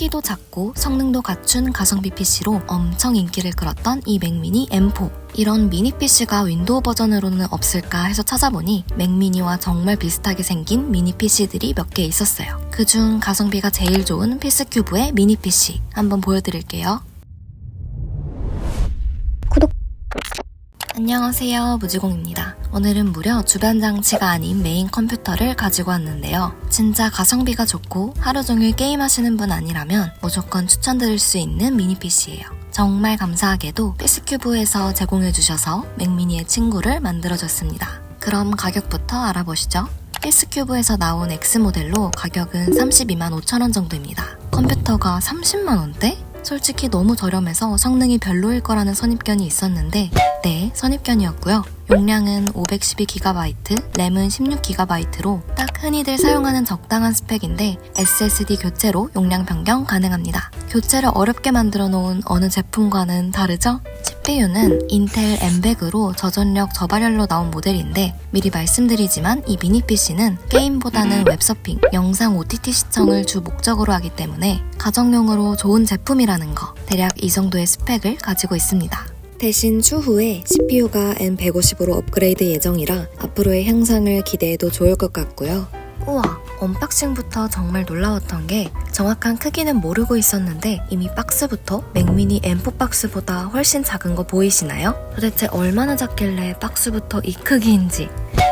크기도 작고 성능도 갖춘 가성비 PC로 엄청 인기를 끌었던 이 맥미니 M4. 이런 미니 PC가 윈도우 버전으로는 없을까 해서 찾아보니 맥미니와 정말 비슷하게 생긴 미니 PC들이 몇 개 있었어요. 그중 가성비가 제일 좋은 피스큐브의 미니 PC 한번 보여드릴게요. 안녕하세요 무지공입니다. 오늘은 무려 주변 장치가 아닌 메인 컴퓨터를 가지고 왔는데요. 진짜 가성비가 좋고 하루 종일 게임하시는 분 아니라면 무조건 추천드릴 수 있는 미니 PC예요. 정말 감사하게도 피스큐브에서 제공해주셔서 맥미니의 친구를 만들어줬습니다. 그럼 가격부터 알아보시죠. 피스큐브에서 나온 X 모델로 가격은 32만 5천원 정도입니다. 컴퓨터가 30만 원대? 솔직히 너무 저렴해서 성능이 별로일 거라는 선입견이 있었는데 네, 선입견이었고요. 용량은 512GB, 램은 16GB로 딱 흔히들 사용하는 적당한 스펙인데 SSD 교체로 용량 변경 가능합니다. 교체를 어렵게 만들어 놓은 어느 제품과는 다르죠? CPU는 인텔 M100으로 저전력 저발열로 나온 모델인데 미리 말씀드리지만 이 미니 PC는 게임보다는 웹서핑, 영상 OTT 시청을 주 목적으로 하기 때문에 가정용으로 좋은 제품이라는 거 대략 이 정도의 스펙을 가지고 있습니다. 대신 추후에 CPU가 M150으로 업그레이드 예정이라 앞으로의 향상을 기대해도 좋을 것 같고요. 우와, 언박싱부터 정말 놀라웠던 게 정확한 크기는 모르고 있었는데 이미 박스부터 맥미니 M4 박스보다 훨씬 작은 거 보이시나요? 도대체 얼마나 작길래 박스부터 이 크기인지.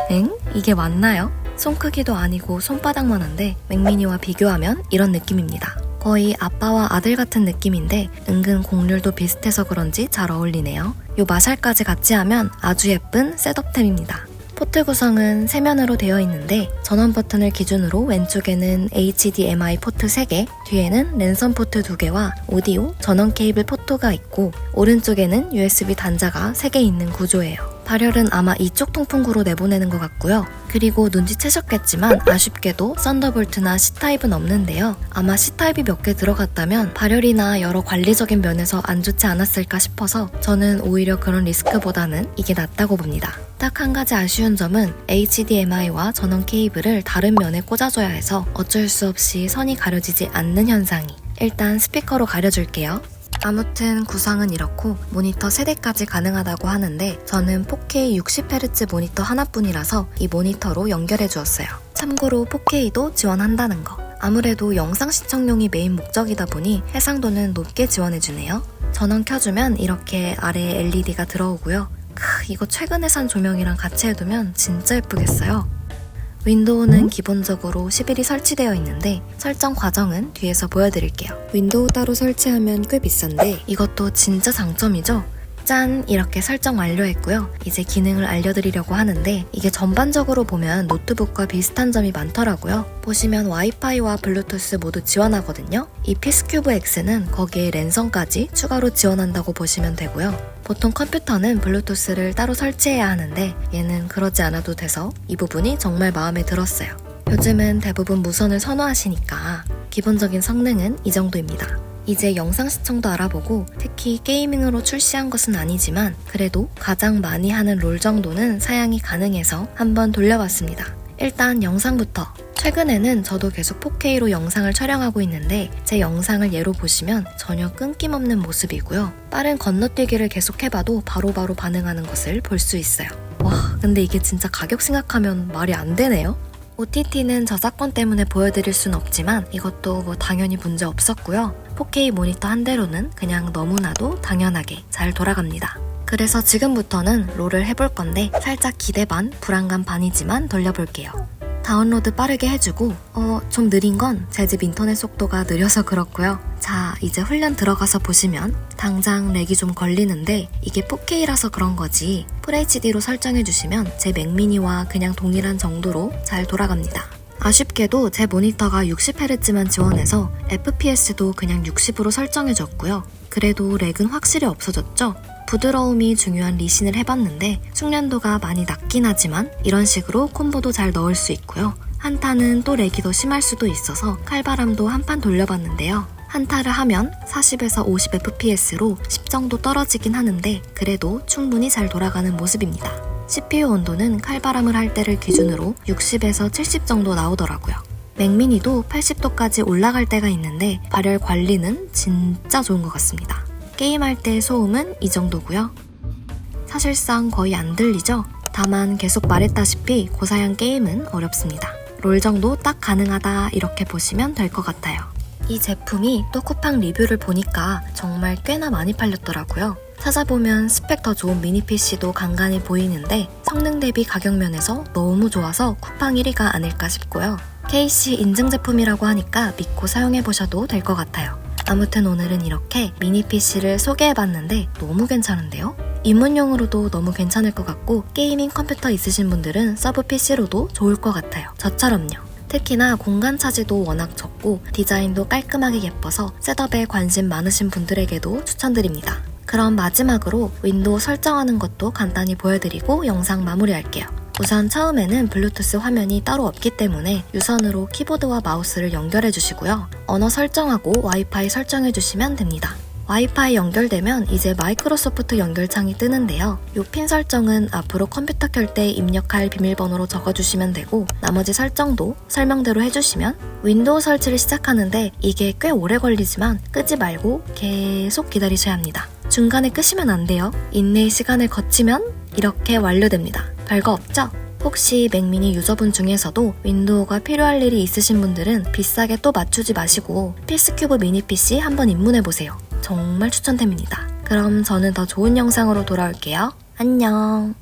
엥? 이게 맞나요? 손 크기도 아니고 손바닥만 한데 맥미니와 비교하면 이런 느낌입니다. 거의 아빠와 아들 같은 느낌인데 은근 곡률도 비슷해서 그런지 잘 어울리네요. 요 마샬까지 같이 하면 아주 예쁜 셋업템입니다. 포트 구성은 세면으로 되어 있는데 전원 버튼을 기준으로 왼쪽에는 HDMI 포트 3개, 뒤에는 랜선 포트 2개와 오디오, 전원 케이블 포트가 있고 오른쪽에는 USB 단자가 3개 있는 구조예요. 발열은 아마 이쪽 통풍구로 내보내는 것 같고요. 그리고 눈치채셨겠지만 아쉽게도 썬더볼트나 C타입은 없는데요. 아마 C타입이 몇 개 들어갔다면 발열이나 여러 관리적인 면에서 안 좋지 않았을까 싶어서 저는 오히려 그런 리스크보다는 이게 낫다고 봅니다. 딱 한 가지 아쉬운 점은 HDMI와 전원 케이블을 다른 면에 꽂아줘야 해서 어쩔 수 없이 선이 가려지지 않는 현상이. 일단 스피커로 가려줄게요. 아무튼 구성은 이렇고 모니터 3대까지 가능하다고 하는데 저는 4K 60Hz 모니터 하나뿐이라서 이 모니터로 연결해 주었어요. 참고로 4K도 지원한다는 거. 아무래도 영상 시청용이 메인 목적이다 보니 해상도는 높게 지원해 주네요. 전원 켜주면 이렇게 아래에 LED가 들어오고요. 크, 이거 최근에 산 조명이랑 같이 해두면 진짜 예쁘겠어요. 윈도우는 기본적으로 11이 설치되어 있는데 설정 과정은 뒤에서 보여드릴게요. 윈도우 따로 설치하면 꽤 비싼데 이것도 진짜 장점이죠? 짠! 이렇게 설정 완료했고요. 이제 기능을 알려드리려고 하는데 이게 전반적으로 보면 노트북과 비슷한 점이 많더라고요. 보시면 와이파이와 블루투스 모두 지원하거든요. 이 피스큐브 X는 거기에 랜선까지 추가로 지원한다고 보시면 되고요. 보통 컴퓨터는 블루투스를 따로 설치해야 하는데 얘는 그러지 않아도 돼서 이 부분이 정말 마음에 들었어요. 요즘은 대부분 무선을 선호하시니까 기본적인 성능은 이 정도입니다. 이제 영상 시청도 알아보고 특히 게이밍으로 출시한 것은 아니지만 그래도 가장 많이 하는 롤 정도는 사양이 가능해서 한번 돌려봤습니다. 일단 영상부터 최근에는 저도 계속 4K로 영상을 촬영하고 있는데 제 영상을 예로 보시면 전혀 끊김없는 모습이고요. 빠른 건너뛰기를 계속 해봐도 바로바로 반응하는 것을 볼 수 있어요. 와, 근데 이게 진짜 가격 생각하면 말이 안 되네요. OTT는 저작권 때문에 보여드릴 순 없지만 이것도 뭐 당연히 문제 없었고요. 4K 모니터 한 대로는 그냥 너무나도 당연하게 잘 돌아갑니다. 그래서 지금부터는 롤을 해볼 건데 살짝 기대 반, 불안감 반이지만 돌려볼게요. 다운로드 빠르게 해주고 어 좀 느린 건 제 집 인터넷 속도가 느려서 그렇고요. 자 이제 훈련 들어가서 보시면 당장 렉이 좀 걸리는데 이게 4K라서 그런 거지 FHD로 설정해 주시면 제 맥미니와 그냥 동일한 정도로 잘 돌아갑니다. 아쉽게도 제 모니터가 60Hz만 지원해서 FPS도 그냥 60으로 설정해줬고요. 그래도 렉은 확실히 없어졌죠? 부드러움이 중요한 리신을 해봤는데 숙련도가 많이 낮긴 하지만 이런 식으로 콤보도 잘 넣을 수 있고요. 한타는 또 렉이 더 심할 수도 있어서 칼바람도 한 판 돌려봤는데요. 한타를 하면 40에서 50 FPS로 10 정도 떨어지긴 하는데 그래도 충분히 잘 돌아가는 모습입니다. CPU 온도는 칼바람을 할 때를 기준으로 60에서 70 정도 나오더라고요. 맥미니도 80도까지 올라갈 때가 있는데 발열 관리는 진짜 좋은 것 같습니다. 게임할 때 소음은 이 정도고요. 사실상 거의 안 들리죠? 다만 계속 말했다시피 고사양 게임은 어렵습니다. 롤 정도 딱 가능하다 이렇게 보시면 될 것 같아요. 이 제품이 또 쿠팡 리뷰를 보니까 정말 꽤나 많이 팔렸더라고요. 찾아보면 스펙 더 좋은 미니 PC도 간간히 보이는데 성능 대비 가격 면에서 너무 좋아서 쿠팡 1위가 아닐까 싶고요. KC 인증 제품이라고 하니까 믿고 사용해 보셔도 될 것 같아요. 아무튼 오늘은 이렇게 미니 PC를 소개해봤는데 너무 괜찮은데요? 입문용으로도 너무 괜찮을 것 같고 게이밍 컴퓨터 있으신 분들은 서브 PC로도 좋을 것 같아요. 저처럼요. 특히나 공간 차지도 워낙 적고 디자인도 깔끔하게 예뻐서 셋업에 관심 많으신 분들에게도 추천드립니다. 그럼 마지막으로 윈도우 설정하는 것도 간단히 보여드리고 영상 마무리할게요. 우선 처음에는 블루투스 화면이 따로 없기 때문에 유선으로 키보드와 마우스를 연결해 주시고요. 언어 설정하고 와이파이 설정해 주시면 됩니다. 와이파이 연결되면 이제 마이크로소프트 연결창이 뜨는데요. 요핀 설정은 앞으로 컴퓨터 켤 때 입력할 비밀번호로 적어주시면 되고 나머지 설정도 설명대로 해주시면 윈도우 설치를 시작하는데 이게 꽤 오래 걸리지만 끄지 말고 계속 기다리셔야 합니다. 중간에 끄시면 안 돼요. 인내의 시간을 거치면 이렇게 완료됩니다. 별거 없죠? 혹시 맥미니 유저분 중에서도 윈도우가 필요할 일이 있으신 분들은 비싸게 또 맞추지 마시고 필스큐브 미니 PC 한번 입문해보세요. 정말 추천드립니다. 그럼 저는 더 좋은 영상으로 돌아올게요. 안녕.